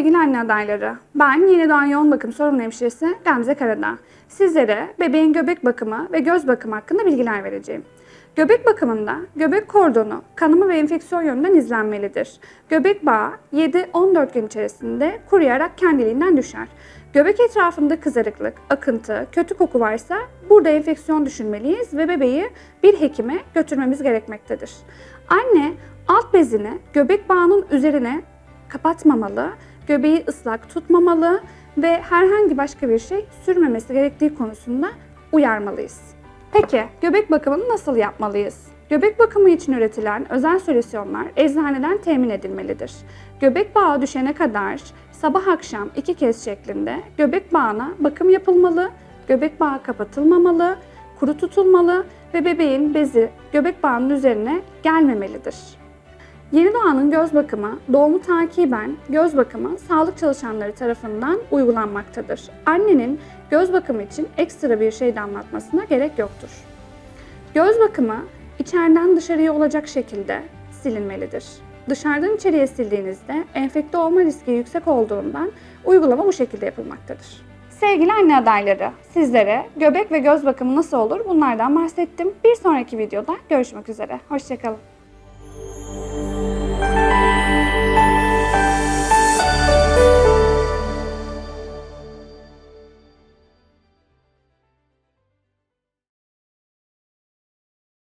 sevgili anne adayları. Ben yeni doğan yoğun bakım sorumlu hemşiresi Gamze Karadağ. Sizlere bebeğin göbek bakımı ve göz bakımı hakkında bilgiler vereceğim. Göbek bakımında göbek kordonu kanama ve enfeksiyon yönünden izlenmelidir. Göbek bağı 7-14 gün içerisinde kuruyarak kendiliğinden düşer. Göbek etrafında kızarıklık, akıntı, kötü koku varsa burada enfeksiyon düşünmeliyiz ve bebeği bir hekime götürmemiz gerekmektedir. Anne alt bezini göbek bağının üzerine kapatmamalı, göbeği ıslak tutmamalı ve herhangi başka bir şey sürmemesi gerektiği konusunda uyarmalıyız. Peki göbek bakımını nasıl yapmalıyız? Göbek bakımı için üretilen özel solüsyonlar eczaneden temin edilmelidir. Göbek bağı düşene kadar sabah akşam iki kez şeklinde göbek bağına bakım yapılmalı, göbek bağı kapatılmamalı, kuru tutulmalı ve bebeğin bezi göbek bağının üzerine gelmemelidir. Yeni doğanın göz bakımı, doğumu takiben göz bakımı sağlık çalışanları tarafından uygulanmaktadır. Annenin göz bakımı için ekstra bir şey de anlatmasına gerek yoktur. Göz bakımı içeriden dışarıya olacak şekilde silinmelidir. Dışarıdan içeriye sildiğinizde enfekte olma riski yüksek olduğundan uygulama bu şekilde yapılmaktadır. Sevgili anne adayları, sizlere göbek ve göz bakımı nasıl olur bunlardan bahsettim. Bir sonraki videoda görüşmek üzere. Hoşçakalın.